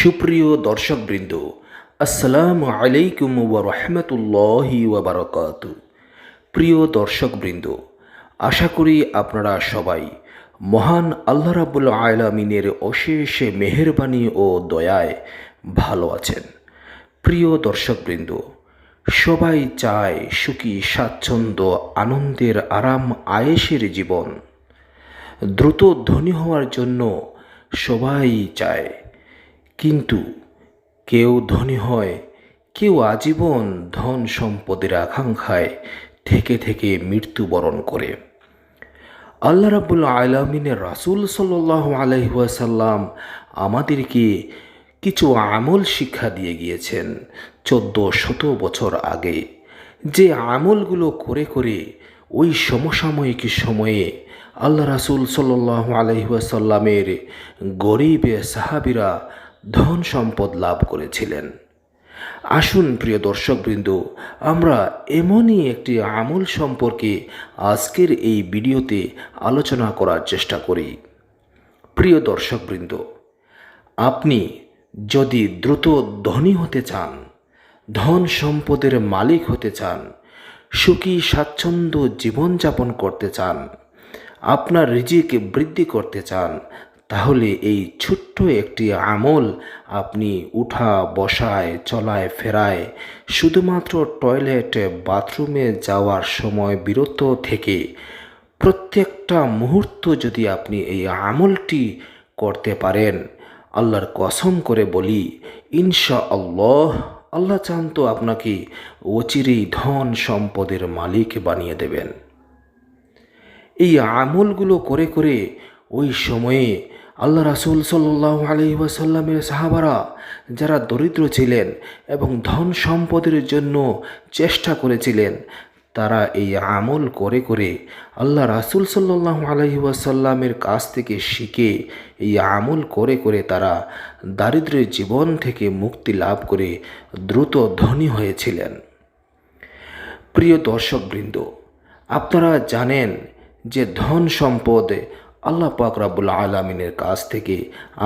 সুপ্রিয় দর্শকবৃন্দ, আসসালামু আলাইকুম ওয়া রহমতুল্লাহি ওয়া বারাকাত। প্রিয় দর্শকবৃন্দ, আশা করি আপনারা সবাই মহান আল্লাহ রাবুল আলামিনের অশেষ মেহেরবানি ও দয়ায় ভালো আছেন। প্রিয় দর্শকবৃন্দ, সবাই চায় সুখী, স্বাচ্ছন্দ্য, আনন্দের, আরাম আয়েসের জীবন। দ্রুত ধনী হওয়ার জন্য সবাই চায় কিন্তু কেউ ধনী হয়, কেউ আজীবন ধন সম্পদের আকাঙ্ক্ষায় থেকে থেকে মৃত্যুবরণ করে। আল্লাহ রাবুল আলমিনের রাসুল সাল্লাহ আলহাসাল্লাম আমাদেরকে কিছু আমল শিক্ষা দিয়ে গিয়েছেন চোদ্দ শত বছর আগে। যে আমলগুলো করে করে ওই সমসাময়িক সময়ে আল্লাহ রাসুল সাল্লাহ আলহিহাসাল্লামের গরিব সাহাবিরা ধন সম্পদ লাভ করেছিলেন। আসুন প্রিয় দর্শকবৃন্দ, আমরা এমনই একটি আমল সম্পর্কে আজকের এই ভিডিওতে আলোচনা করার চেষ্টা করি। প্রিয় দর্শকবৃন্দ, আপনি যদি দ্রুত ধনী হতে চান, ধন সম্পদের মালিক হতে চান, সুখী, স্বাচ্ছন্দ্য জীবনযাপন করতে চান, আপনার রিজিক বৃদ্ধি করতে চান তাহলে এই ছোট্ট একটি আমল আপনি উঠা, বসায়, চলায়, ফেরায়, শুধুমাত্র টয়লেট, বাথরুমে যাওয়ার সময় বিরত থেকে প্রত্যেকটা মুহূর্ত যদি আপনি এই আমলটি করতে পারেন, আল্লাহর কসম করে বলি ইনশা আল্লাহ আল্লাহ চান তো আপনাকে অচিরেই ধন সম্পদের মালিক বানিয়ে দেবেন। এই আমলগুলো করে করে ওই সময়ে আল্লাহ রাসুল সাল্লাহ আলি ওয়াসাল্লামের সাহাবারা যারা দরিদ্র ছিলেন এবং ধন সম্পদের জন্য চেষ্টা করেছিলেন, তারা এই আমল করে করে আল্লাহ রাসুল সাল্লাহ আলহি ওয়াসাল্লামের কাছ থেকে শিখে এই আমল করে করে তারা দারিদ্র্যের জীবন থেকে মুক্তি লাভ করে দ্রুত ধনী হয়েছিলেন। প্রিয় দর্শকবৃন্দ, আপনারা জানেন যে ধন সম্পদ আল্লাহ পাক রাবুল আলমিনের কাছ থেকে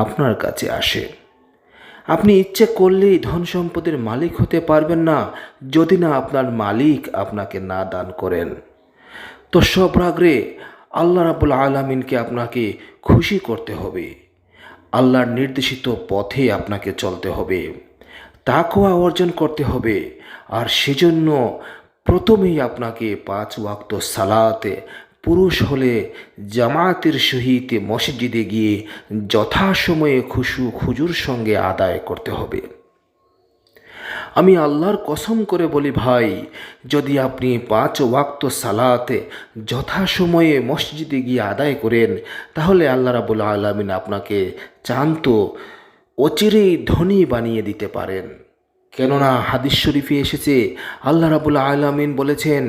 আপনার কাছে আসে। আপনি ইচ্ছে করলেই ধন সম্পদের মালিক হতে পারবেন না, যদি না আপনার মালিক আপনাকে না দান করেন। তো সব রাগরে আল্লাহ রাবুল আলমিনকে আপনাকে খুশি করতে হবে। আল্লাহর নির্দেশিত পথে আপনাকে চলতে হবে। তাকোয়া অর্জন করতে হবে। আর সেজন্য প্রথমেই আপনাকে পাঁচ ওয়াক্ত সালাতে পুরুষ হলে জামায়াতের সহিত মসজিদে গিয়ে যথাসময়ে খুশু খুজুর সঙ্গে আদায় করতে হবে। আমি আল্লাহর কসম করে বলি ভাই, যদি আপনি পাঁচ ওয়াক্ত সালাতে যথাসময়ে মসজিদে গিয়ে আদায় করেন, তাহলে আল্লাহ রাবুল আলমিন আপনাকে চান্ত, অচিরেই ধনী বানিয়ে দিতে পারেন। কেননা হাদিস শরীফে এসেছে, আল্লাহ রাবুল আলমিন বলেছেন,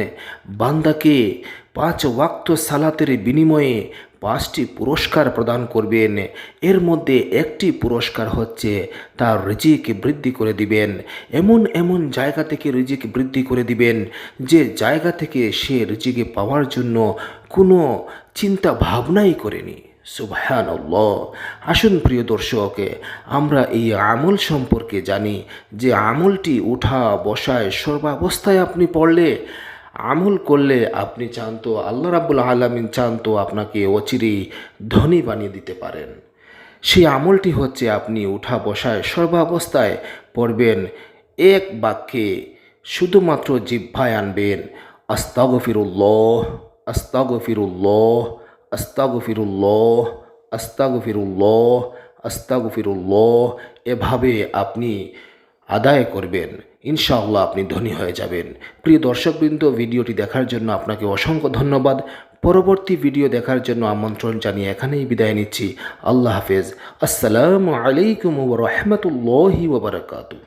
বান্দাকে পাঁচ ওয়াক্ত সালাতের বিনিময়ে পাঁচটি পুরস্কার প্রদান করবেন। এর মধ্যে একটি পুরস্কার হচ্ছে তার রিজিক বৃদ্ধি করে দিবেন। এমন এমন জায়গা থেকে রিজিক বৃদ্ধি করে দিবেন, যে জায়গা থেকে সে রিজিকে পাওয়ার জন্য কোনো চিন্তা ভাবনাই করেনি। সুভায়ান আসুন প্রিয় দর্শক, আমরা এই আমল সম্পর্কে জানি যে আমলটি উঠা বসায় সর্বাবস্থায় আপনি পড়লে, আমল করলে আপনি চান তো আল্লাহ রাবুল আলমিন চান তো আপনাকে অচিরেই ধনী বানিয়ে দিতে পারেন। সেই আমলটি হচ্ছে আপনি উঠা বসায় সর্বাবস্থায় পড়বেন, এক বাক্যে শুধুমাত্র জিভায় আনবেন, আস্তাগফিরুল্লাহ আস্তাগফিরুল্লাহ আস্তাগফিরুল্লাহ আস্তাগফিরুল্লাহ আস্তাগফিরুল্লাহ, এভাবে আপনি আদায় করবেন। ইনশাআল্লাহ আপনি ধনী হয়ে যাবেন। প্রিয় দর্শকবৃন্দ, ভিডিওটি দেখার জন্য আপনাকে অসংখ্য ধন্যবাদ। পরবর্তী ভিডিও দেখার জন্য আমন্ত্রণ জানিয়ে এখানেই বিদায় নিচ্ছি। আল্লাহ হাফেজ। আসসালামু আলাইকুম ওরহমতুল্লাহি ওবরাকাতু